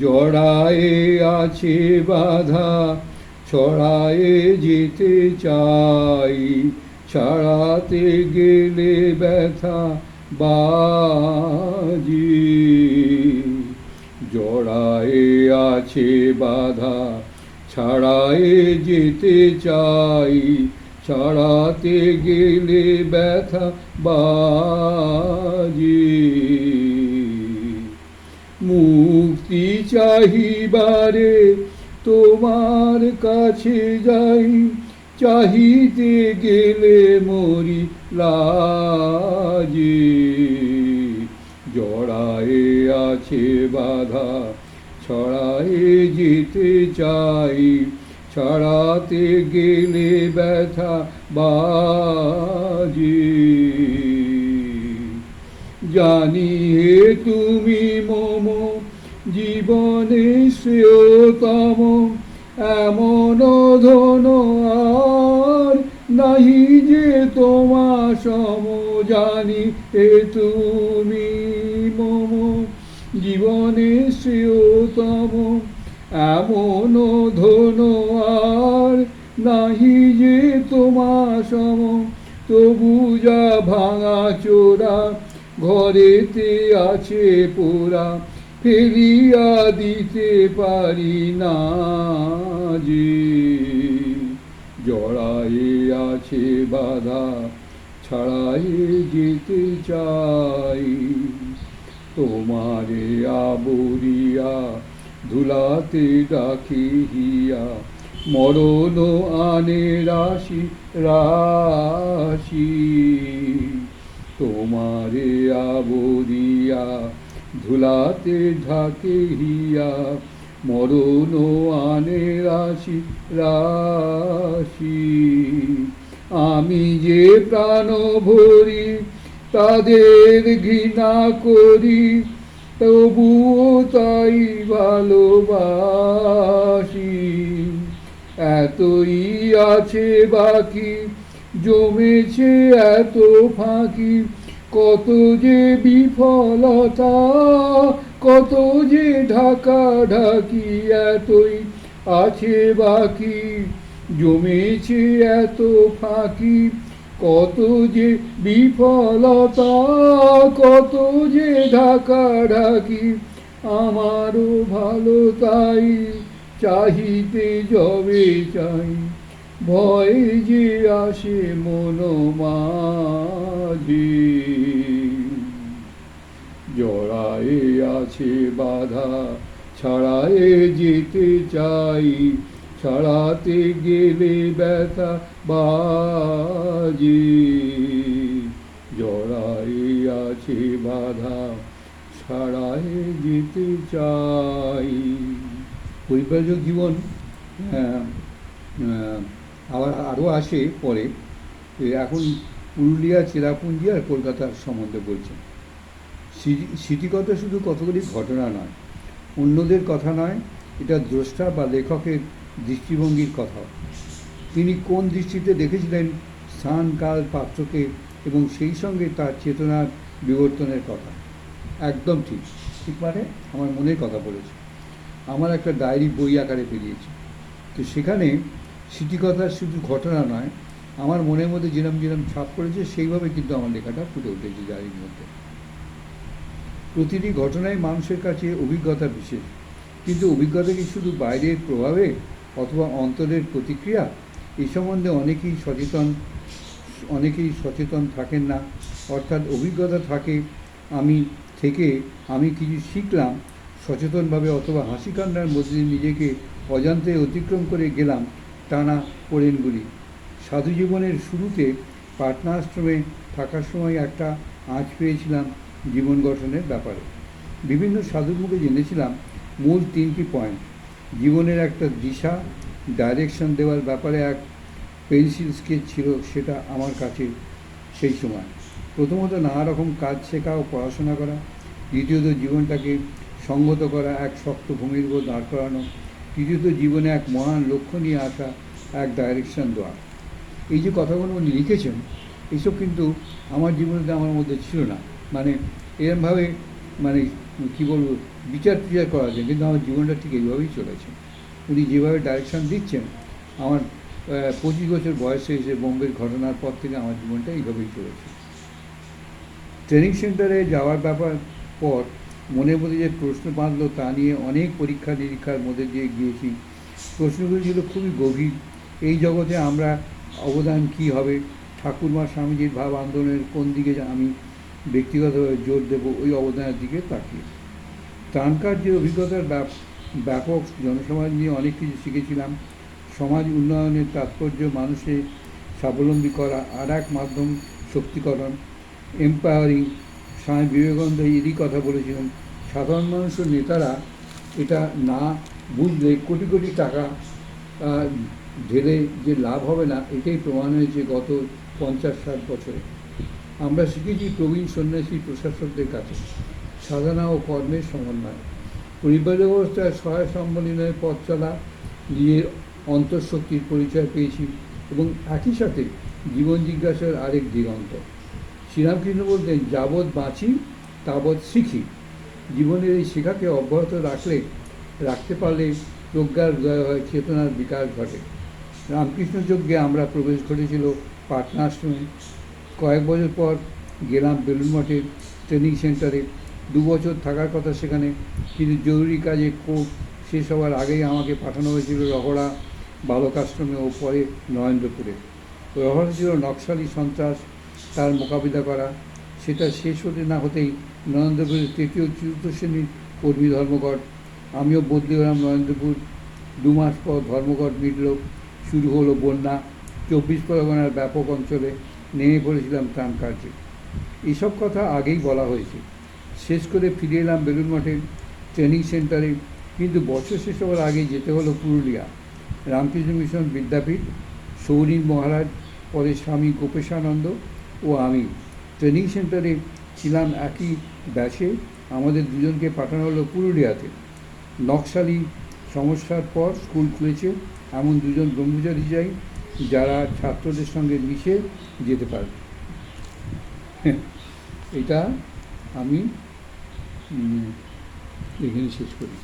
জড়ায়ে আছে বাধা, ছড়ায়ে যেতে চাই। ছাড়াতে গেলে ব্যথা বাজি। জড়ায়ে আছে বাধা, ছাড়ায়ে যেতে চাই। ছাড়াতে গেলে ব্যথা বাজি। মুক্তি চাহিবারে তোমার কাছে যাই। চাহিতে গেলে মরি লাজে। জড়ায়ে আছে বাধা, ছড়ায়ে যেতে চাই। ছড়াতে গেলে ব্যথা বাজি। জানি হে তুমি মম জীবনে শ্রেয়তম। এমন ধন আর নাহি যে তোমা সম জানি হে তুমি মম জীবনে শ্রেয়তম। এমন ধন আর নাহি যে তোমা সম। তবু যা ভাঙা চোরা ঘরেতে আছে পোড়া, ফেলিয়া দিতে পারি না যে। জড়ায়ে আছে বাধা, ছাড়ায়ে যেতে চাই। তোমারে আবরিয়া, ধুলাতে ডাকি হিয়া, মরণ আনে রাশি রাশি। তোমারে আবরিয়া ধুলাতে ঢাকে হিয়া, মরণ আনে রাশি রাশি। আমি যে প্রাণ ভরি, তাদের ঘৃণা করি, তবুও তাই ভালোবাসি। এতই আছে বাকি জমেছে এত ফাঁকি, কত যে বিফলতা, কত যে ঢাকা ঢাকি এতই আছে বাকি। জমেছে এত ফাঁকি, কত যে বিফলতা, কত যে ঢাকা ঢাকি আমারও ভালো তাই, চাহিতে যবে চাই। ভয় যে আসে মন মাঝে জড়ায়ে আছে বাধা ছাড়ায়ে যেতে চাই ছাড়াতে গেলে ব্যথা বাজে। জড়ায়ে আছে বাধা ছাড়ায়ে যেতে চাই। পরিব্রাজক জীবন? হ্যাঁ আহ, আবার আরও আসে পরে এখন পুরুলিয়া, চেরাপুঞ্জি আর কলকাতার সম্বন্ধে বলছেন স্মৃতি- স্মৃতিকথা শুধু কতগুলি ঘটনা নয়, অন্যদের কথা নয়, এটা দ্রষ্টা বা লেখকের দৃষ্টিভঙ্গির কথা। তিনি কোন দৃষ্টিতে দেখেছিলেন স্থান কাল, পাত্রকে এবং সেই সঙ্গে তার চেতনার বিবর্তনের কথা? একদম ঠিক। ঠিক মানে আমার মনের কথা বলেছে। আমার একটা ডায়েরি বই আকারে বেরিয়েছে। তো সেখানে স্মৃতিকথার শুধু ঘটনা নয়, আমার মনের মধ্যে যেরম যেরম ছাপ পড়েছে, সেইভাবে কিন্তু আমার লেখাটা ফুটে উঠেছে ডায়েরির মধ্যে। প্রতিটি ঘটনাই মানুষের কাছে অভিজ্ঞতা বিশেষ। কিন্তু অভিজ্ঞতা কি শুধু বাইরের প্রভাবে অথবা অন্তরের প্রতিক্রিয়া? এই সম্বন্ধে অনেকেই সচেতন অনেকেই সচেতন থাকেন না। অর্থাৎ অভিজ্ঞতা থাকে, আমি থেকে আমি কিছু শিখলাম, সচেতনভাবে অথবা হাসি কান্নার মধ্যে নিজেকে অজান্তে অতিক্রম করে গেলাম টানা পড়েনগুলি সাধু জীবনের শুরুতে পাটনা আশ্রমে থাকার সময় একটা আঁচ পেয়েছিলাম জীবন গঠনের ব্যাপারে। বিভিন্ন সাধুর মুখে জেনেছিলাম মূল তিনটি পয়েন্ট জীবনের একটা দিশা ডাইরেকশন দেওয়ার ব্যাপারে এক পেন্সিল স্কেচ ছিল, সেটা আমার কাছে সেই সময়। প্রথমত নানা রকম কাজ শেখা ও পড়াশোনা করা, দ্বিতীয়ত জীবনটাকে সঙ্গত করা, এক শক্ত ভূমির উপর দাঁড় করানো তৃতীয়ত জীবনে এক মহান লক্ষ্য নিয়ে আসা এক ডাইরেকশন দেওয়া এই যে কথাগুলো উনি লিখেছেন এইসব কিন্তু আমার জীবনে আমার মধ্যে ছিল না। মানে এরমভাবে মানে কী বলব, বিচার টিচার করা যায়, কিন্তু আমার জীবনটা ঠিক এইভাবেই চলেছে। উনি যেভাবে ডাইরেকশন দিচ্ছেন, আমার পঁচিশ বছর বয়সে এসে বোম্বের ঘটনার পর থেকে আমার জীবনটা এইভাবেই চলেছে। ট্রেনিং সেন্টারে যাওয়ার ব্যাপার পর মনের মধ্যে যে প্রশ্ন বাঁধলো তা নিয়ে অনেক পরীক্ষা নিরীক্ষার মধ্যে দিয়ে গিয়েছি। প্রশ্নগুলি ছিল খুবই গভীর। এই জগতে আমরা অবদান কী হবে? ঠাকুরমা স্বামীজির ভাব আন্দোলনের কোন দিকে আমি ব্যক্তিগতভাবে জোর দেব ওই অবদানের দিকে তাকিয়ে। ত্রাণ যে অভিজ্ঞতার ব্যাপ- ব্যাপক জনসমাজ নিয়ে অনেক কিছু শিখেছিলাম। সমাজ উন্নয়নের তাৎপর্য মানুষের স্বাবলম্বী করা আর এক মাধ্যম শক্তিকরণ এম্পাওয়ারিং স্বামী বিবেকানন্দ এরই কথা বলেছিলেন, সাধারণ মানুষের নেতারা এটা না বুঝলে কোটি কোটি টাকা ঢেলে যে লাভ হবে না, এটাই প্রমাণ হয়েছে গত পঞ্চাশ ষাট বছরে। আমরা শিখেছি প্রবীণ সন্ন্যাসী প্রশাসকদের কাছে, সাধনা ও কর্মের সমন্বয়। পরিবার ব্যবস্থায় সহায় সম্বলনের পথ চলা নিজের অন্তঃশক্তির পরিচয় পেয়েছি এবং একই সাথে জীবন জিজ্ঞাসার আরেক দিগন্ত। শ্রীরামকৃষ্ণ বলতেন, যাবৎ বাঁচি, তাবৎ শিখি। জীবনের এই শেখাকে অব্যাহত রাখলে, রাখতে পারলে প্রজ্ঞার উদয় হয়, চেতনার বিকাশ ঘটে। রামকৃষ্ণ যজ্ঞে আমরা প্রবেশ ঘটেছিল পাটনা আশ্রমে কয়েক বছর পর গেলাম বেলুন মঠের ট্রেনিং সেন্টারে দু বছর থাকার কথা সেখানে। কিন্তু জরুরি কাজে কোর্ট শেষ হওয়ার আগেই আমাকে পাঠানো হয়েছিল রহড়া বালক আশ্রমে ও পরে নরেন্দ্রপুরে। রহড়া ছিল নকশালি সন্ত্রাস তার মোকাবিলা করা। সেটা শেষ হতে না হতেই নরেন্দ্রপুরের তৃতীয় চতুর্থ শ্রেণির কর্মী ধর্মঘট, আমিও বদলি হলাম নরেন্দ্রপুর। দু মাস পর ধর্মঘট মিটল, শুরু হলো বন্যা। চব্বিশ পরগনার ব্যাপক অঞ্চলে নেমে পড়েছিলাম ত্রাণ কার্যে। এইসব কথা আগেই বলা হয়েছে। শেষ করে ফিরে এলাম বেলুন মঠের ট্রেনিং সেন্টারে। কিন্তু বছর শেষ হওয়ার আগে যেতে হলো পুরুলিয়া। রামকৃষ্ণ মিশন বিদ্যাপীঠ, সৌরীন মহারাজ পরে স্বামী গোপেশানন্দ ও আমি। ট্রেনিং সেন্টারে ছিলাম একই ব্যাচে আমাদের দুজনকে পাঠানো হলো পুরুলিয়াতে। নকশালি সমস্যার পর স্কুল খুলেছে। এমন দুজন ব্রহ্মচারী চাই যারা ছাত্রদের সঙ্গে মিশে যেতে পারবে। এটা আমি এখানে শেষ করি।